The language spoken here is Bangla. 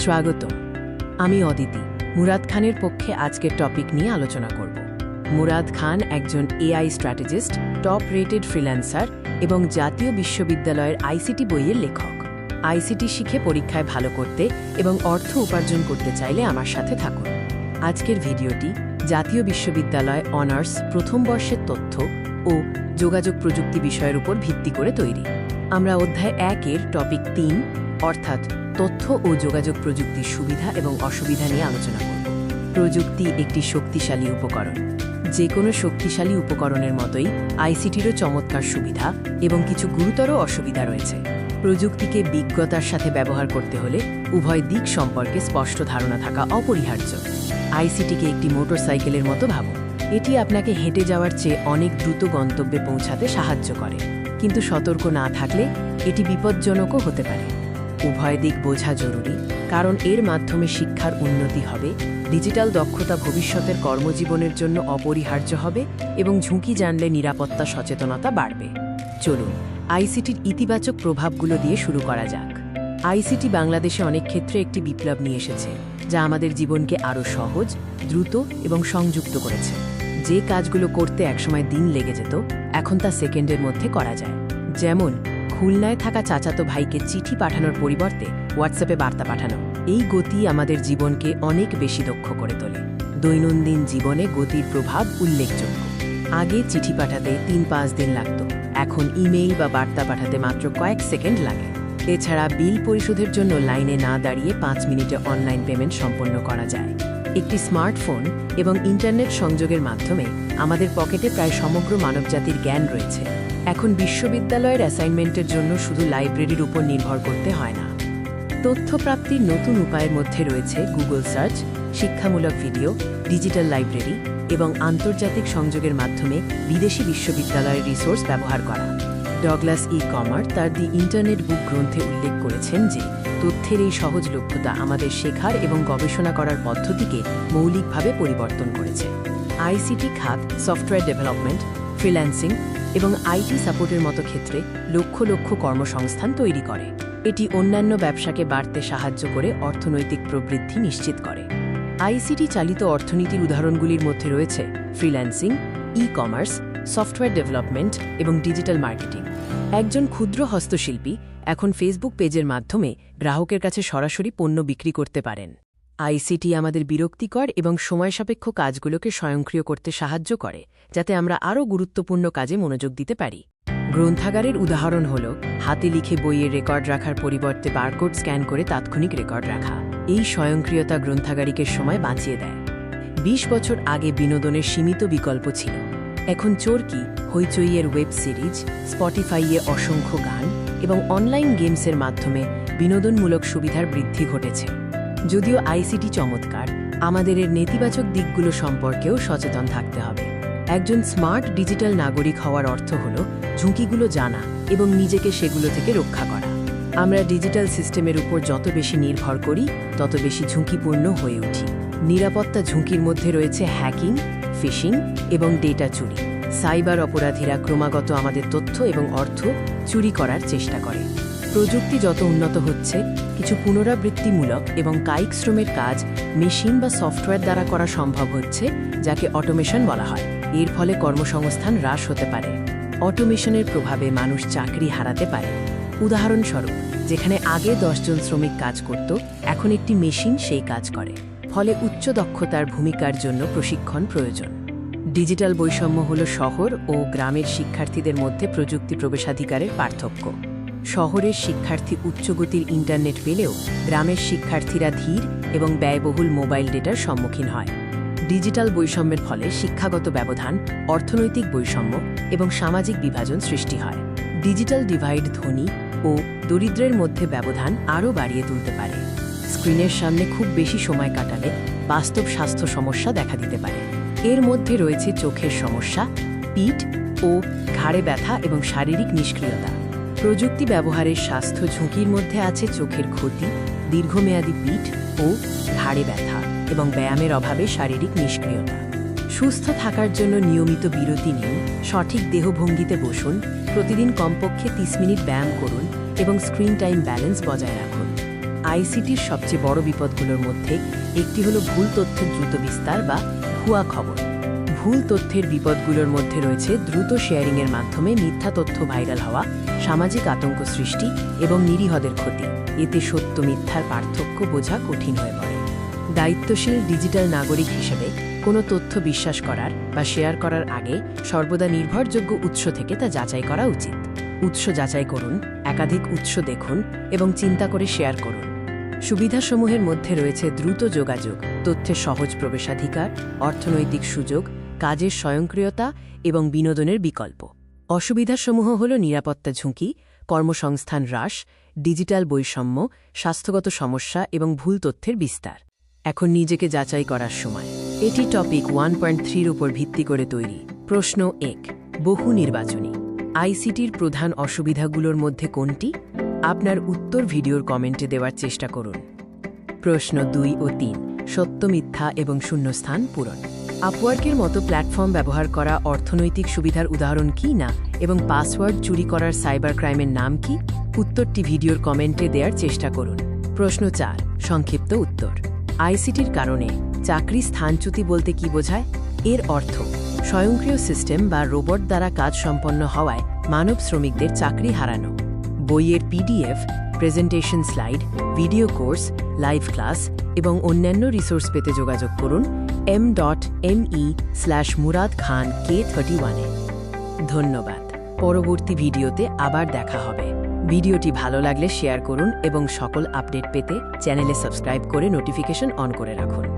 স্বাগত। আমি অদিতি। মুরাদ খানের পক্ষে আজকের টপিক নিয়ে আলোচনা করব। মুরাদ খান একজন AI strategist top rated freelancer এবং জাতীয় বিশ্ববিদ্যালয়ের আইসিটি বইয়ের লেখক। আইসিটি শিখে পরীক্ষায় ভালো করতে এবং অর্থ উপার্জন করতে চাইলে আমার সাথে থাকুন। আজকের ভিডিওটি জাতীয় বিশ্ববিদ্যালয় অনার্স প্রথম বর্ষের তথ্য ও যোগাযোগ প্রযুক্তি বিষয়ের উপর ভিত্তি করে তৈরি। আমরা অধ্যায় একের টপিক তিন অর্থাৎ তথ্য ও যোগাযোগ প্রযুক্তির সুবিধা এবং অসুবিধা নিয়ে আলোচনা করব। প্রযুক্তি একটি শক্তিশালী উপকরণ। যে কোনো শক্তিশালী উপকরণের মতোই আইসিটিরও চমৎকার সুবিধা এবং কিছু গুরুতর অসুবিধা রয়েছে। প্রযুক্তিকে বিজ্ঞতার সাথে ব্যবহার করতে হলে উভয় দিক সম্পর্কে স্পষ্ট ধারণা থাকা অপরিহার্য। আইসিটিকে একটি মোটরসাইকেলের মতো ভাবুন। এটি আপনাকে হেঁটে যাওয়ার চেয়ে অনেক দ্রুত গন্তব্যে পৌঁছাতে সাহায্য করে। কিন্তু সতর্ক না থাকলে এটি বিপজ্জনকও হতে পারে। উভয় দিক বোঝা জরুরি, কারণ এর মাধ্যমে শিক্ষার উন্নতি হবে, ডিজিটাল দক্ষতা ভবিষ্যতের কর্মজীবনের জন্য অপরিহার্য হবে এবং ঝুঁকি জানলে নিরাপত্তা সচেতনতা বাড়বে। চলুন, আইসিটির ইতিবাচক প্রভাবগুলো দিয়ে শুরু করা যাক। আইসিটি বাংলাদেশে অনেক ক্ষেত্রে একটি বিপ্লব নিয়ে এসেছে, যা আমাদের জীবনকে আরও সহজ, দ্রুত এবং সংযুক্ত করেছে। যে কাজগুলো করতে একসময় দিন লেগে যেত, এখন তা সেকেন্ডের মধ্যে করা যায়। যেমন খুলনায় থাকা চাচাতো ভাইকে চিঠি পাঠানোর পরিবর্তে হোয়াটসঅ্যাপে বার্তা পাঠানো। এই গতি আমাদের জীবনকে অনেক বেশি দক্ষ করে তোলে। দৈনন্দিন জীবনে গতির প্রভাব উল্লেখযোগ্য। আগে চিঠি পাঠাতে তিন পাঁচ দিন লাগত। এখন ইমেইল বা বার্তা পাঠাতে মাত্র কয়েক সেকেন্ড লাগে। এছাড়া বিল পরিশোধের জন্য লাইনে না দাঁড়িয়ে পাঁচ মিনিটে অনলাইন পেমেন্ট সম্পন্ন করা যায়। একটি স্মার্টফোন এবং ইন্টারনেট সংযোগের মাধ্যমে আমাদের পকেটে প্রায় সমগ্র মানবজাতির জ্ঞান রয়েছে। এখন বিশ্ববিদ্যালয়ের অ্যাসাইনমেন্টের জন্য শুধু লাইব্রেরির উপর নির্ভর করতে হয় না। তথ্য প্রাপ্তির নতুন উপায়ের মধ্যে রয়েছে গুগল সার্চ, শিক্ষামূলক ভিডিও, ডিজিটাল লাইব্রেরি এবং আন্তর্জাতিক সংযোগের মাধ্যমে বিদেশি বিশ্ববিদ্যালয়ের রিসোর্স ব্যবহার করা। ডগলাস ই কমার তার দি ইন্টারনেট বুক গ্রন্থে উল্লেখ করেছেন যে, তথ্যের এই সহজলভ্যতা আমাদের শেখার এবং গবেষণা করার পদ্ধতিকে মৌলিকভাবে পরিবর্তন করেছে। আইসিটি খাত, সফটওয়্যার ডেভেলপমেন্ট, ফ্রিল্যান্সিং এবং আইটি সাপোর্টের মতো ক্ষেত্রে লক্ষ লক্ষ কর্মসংস্থান তৈরি করে। এটি অন্যান্য ব্যবসাকে বাড়তে সাহায্য করে অর্থনৈতিক প্রবৃদ্ধি নিশ্চিত করে। আইসিটি চালিত অর্থনীতির উদাহরণগুলির মধ্যে রয়েছে freelancing e commerce software development এবং ডিজিটাল মার্কেটিং। একজন ক্ষুদ্র হস্তশিল্পী এখন ফেসবুক পেজের মাধ্যমে গ্রাহকের কাছে সরাসরি পণ্য বিক্রি করতে পারেন। আইসিটি আমাদের বিরক্তিকর এবং সময়সাপেক্ষ কাজগুলোকে স্বয়ংক্রিয় করতে সাহায্য করে, যাতে আমরা আরও গুরুত্বপূর্ণ কাজে মনোযোগ দিতে পারি। গ্রন্থাগারের উদাহরণ হল, হাতে লিখে বইয়ের রেকর্ড রাখার পরিবর্তে বারকোড স্ক্যান করে তাৎক্ষণিক রেকর্ড রাখা। এই স্বয়ংক্রিয়তা গ্রন্থাগারিকের সময় বাঁচিয়ে দেয়। ২০ বছর আগে বিনোদনের সীমিত বিকল্প ছিল। এখন চোরকি হইচইয়ের ওয়েব সিরিজ, স্পটিফাইয়ে অসংখ্য গান এবং অনলাইন গেমসের মাধ্যমে বিনোদনমূলক সুবিধার বৃদ্ধি ঘটেছে। যদিও আইসিটি চমৎকার, আমাদের এর নেতিবাচক দিকগুলো সম্পর্কেও সচেতন থাকতে হবে। একজন স্মার্ট ডিজিটাল নাগরিক হওয়ার অর্থ হল ঝুঁকিগুলো জানা এবং নিজেকে সেগুলো থেকে রক্ষা করা। আমরা ডিজিটাল সিস্টেমের উপর যত বেশি নির্ভর করি, তত বেশি ঝুঁকিপূর্ণ হয়ে উঠি। নিরাপত্তা ঝুঁকির মধ্যে রয়েছে হ্যাকিং, ফিশিং এবং ডেটা চুরি। সাইবার অপরাধীরা ক্রমাগত আমাদের তথ্য এবং অর্থ চুরি করার চেষ্টা করে। প্রযুক্তি যত উন্নত হচ্ছে, কিছু পুনরাবৃত্তিমূলক এবং কায়িক শ্রমের কাজ মেশিন বা সফটওয়্যার দ্বারা করা সম্ভব হচ্ছে, যাকে অটোমেশন বলা হয়। এর ফলে কর্মসংস্থান হ্রাস হতে পারে। অটোমেশনের প্রভাবে মানুষ চাকরি হারাতে পারে। উদাহরণস্বরূপ, যেখানে আগে দশজন শ্রমিক কাজ করত, এখন একটি মেশিন সেই কাজ করে। ফলে উচ্চ দক্ষতার ভূমিকার জন্য প্রশিক্ষণ প্রয়োজন। ডিজিটাল বৈষম্য হল শহর ও গ্রামের শিক্ষার্থীদের মধ্যে প্রযুক্তি প্রবেশাধিকারের পার্থক্য। শহরের শিক্ষার্থী উচ্চগতির ইন্টারনেট পেলেও গ্রামের শিক্ষার্থীরা ধীর এবং ব্যয়বহুল মোবাইল ডেটার সম্মুখীন হয়। ডিজিটাল বৈষম্যের ফলে শিক্ষাগত ব্যবধান, অর্থনৈতিক বৈষম্য এবং সামাজিক বিভাজন সৃষ্টি হয়। ডিজিটাল ডিভাইড ধনী ও দরিদ্রের মধ্যে ব্যবধান আরও বাড়িয়ে তুলতে পারে। স্ক্রিনের সামনে খুব বেশি সময় কাটালে বাস্তব স্বাস্থ্য সমস্যা দেখা দিতে পারে। এর মধ্যে রয়েছে চোখের সমস্যা, পিঠ ও ঘাড়ে ব্যথা এবং শারীরিক নিষ্ক্রিয়তা। প্রযুক্তি ব্যবহারের স্বাস্থ্য ঝুঁকির মধ্যে আছে চোখের ক্ষতি, দীর্ঘমেয়াদী পিঠ ও ঘাড়ে ব্যথা এবং ব্যায়ামের অভাবে শারীরিক নিষ্ক্রিয়তা। সুস্থ থাকার জন্য নিয়মিত বিরতি নিন, সঠিক দেহভঙ্গিতে বসুন, প্রতিদিন কমপক্ষে ৩০ মিনিট ব্যায়াম করুন এবং স্ক্রিন টাইম ব্যালেন্স বজায় রাখুন। আইসিটির সবচেয়ে বড় বিপদগুলোর মধ্যে একটি হলো ভুল তথ্যের দ্রুত বিস্তার বা ভুয়া খবর। ভুল তথ্যের বিপদগুলোর মধ্যে রয়েছে দ্রুত শেয়ারিংয়ের মাধ্যমে মিথ্যা তথ্য ভাইরাল হওয়া, সামাজিক আতঙ্ক সৃষ্টি এবং নিরীহদের ক্ষতি। এতে সত্য মিথ্যার পার্থক্য বোঝা কঠিন হয়ে পড়ে। দায়িত্বশীল ডিজিটাল নাগরিক হিসেবে কোনো তথ্য বিশ্বাস করার বা শেয়ার করার আগে সর্বদা নির্ভরযোগ্য উৎস থেকে তা যাচাই করা উচিত। উৎস যাচাই করুন, একাধিক উৎস দেখুন এবং চিন্তা করে শেয়ার করুন। সুবিধাসমূহের মধ্যে রয়েছে দ্রুত যোগাযোগ তথ্যের সহজ প্রবেশাধিকার, অর্থনৈতিক সুযোগ কাজের স্বয়ংক্রিয়তা এবং বিনোদনের বিকল্প। অসুবিধাসমূহ হল নিরাপত্তা ঝুঁকি, কর্মসংস্থান হ্রাস, ডিজিটাল বৈষম্য, স্বাস্থ্যগত সমস্যা এবং ভুল তথ্যের বিস্তার। এখন নিজেকে যাচাই করার সময়। এটি টপিক ওয়ান পয়েন্ট থ্রির উপর ভিত্তি করে তৈরি। প্রশ্ন এক, বহু নির্বাচনী। আইসিটির প্রধান অসুবিধাগুলোর মধ্যে কোনটি? আপনার উত্তর ভিডিওর কমেন্টে দেওয়ার চেষ্টা করুন। প্রশ্ন দুই ও তিন, সত্য, মিথ্যা এবং শূন্যস্থান পূরণ। আপওয়ার্কের মতো প্ল্যাটফর্ম ব্যবহার করা অর্থনৈতিক সুবিধার উদাহরণ কি না? এবং পাসওয়ার্ড চুরি করার সাইবার ক্রাইমের নাম কি? উত্তরটি ভিডিওর কমেন্টে দেওয়ার চেষ্টা করুন। প্রশ্ন চার, সংক্ষিপ্ত উত্তর। আইসিটির কারণে চাকরি স্থানচ্যুতি বলতে কি বোঝায়? এর অর্থ, স্বয়ংক্রিয় সিস্টেম বা রোবট দ্বারা কাজ সম্পন্ন হওয়ায় মানব শ্রমিকদের চাকরি হারানো। বইয়ের PDF presentation slide video course live class এবং অন্যান্য রিসোর্স পেতে যোগাযোগ করুন M dot M E slash Murad Khan K thirty ওয়ানে ধন্যবাদ। পরবর্তী ভিডিওতে আবার দেখা হবে। ভিডিওটি ভালো লাগলে শেয়ার করুন এবং সকল আপডেট পেতে চ্যানেলে সাবস্ক্রাইব করে নোটিফিকেশন অন করে রাখুন।